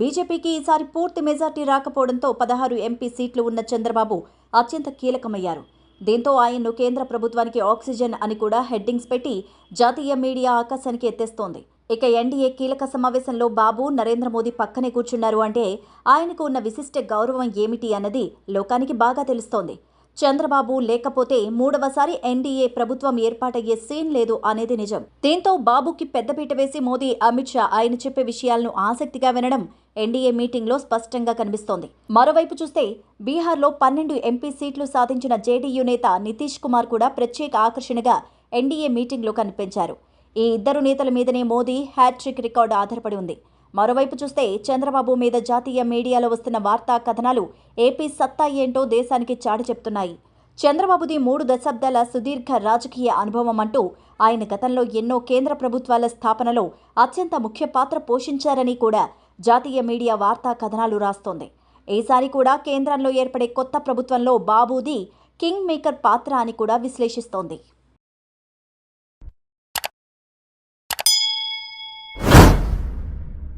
బీజేపీకి ఈసారి పూర్తి మెజార్టీ రాకపోవడంతో పదహారు ఎంపీ సీట్లు ఉన్న చంద్రబాబు అత్యంత కీలకమయ్యారు. దీంతో ఆయన్ను కేంద్ర ప్రభుత్వానికి ఆక్సిజన్ అని కూడా హెడ్డింగ్స్ పెట్టి జాతీయ మీడియా ఆకాశానికి ఎత్తేస్తోంది. ఇక ఎన్డీఏ కీలక సమావేశంలో బాబు నరేంద్ర మోదీ పక్కనే కూర్చున్నారు అంటే ఆయనకు ఉన్న విశిష్ట గౌరవం ఏమిటి అన్నది లోకానికి బాగా తెలుస్తోంది. చంద్రబాబు లేకపోతే మూడవసారి ఎన్డీఏ ప్రభుత్వం ఏర్పాటయ్యే సీన్ లేదు అనేది నిజం. దీంతో బాబుకి పెద్దపీట వేసి మోదీ అమిత్ షా ఆయన చెప్పే విషయాలను ఆసక్తిగా వినడం ఎన్డీఏ మీటింగ్లో స్పష్టంగా కనిపిస్తోంది. మరోవైపు చూస్తే బీహార్లో పన్నెండు ఎంపీ సీట్లు సాధించిన జేడీయూ నేత నితీష్ కుమార్ కూడా ప్రత్యేక ఆకర్షణగా ఎన్డీఏ మీటింగ్లో కనిపించారు. ఈ ఇద్దరు నేతల మీదనే మోదీ హ్యాట్రిక్ రికార్డు ఆధారపడి ఉంది. మరోవైపు చూస్తే చంద్రబాబు మీద జాతీయ మీడియాలో వస్తున్న వార్తా కథనాలు ఏపీ సత్తా ఏంటో దేశానికి చాటి చెప్తున్నాయి. చంద్రబాబుది మూడు దశాబ్దాల సుదీర్ఘ రాజకీయ అనుభవం అంటూ ఆయన గతంలో ఎన్నో కేంద్ర ప్రభుత్వాల స్థాపనలో అత్యంత ముఖ్య పాత్ర పోషించారని కూడా జాతీయ మీడియా వార్తా కథనాలు రాస్తోంది. ఈసారి కూడా కేంద్రంలో ఏర్పడే కొత్త ప్రభుత్వంలో బాబూది కింగ్ మేకర్ పాత్ర అని కూడా విశ్లేషిస్తోంది.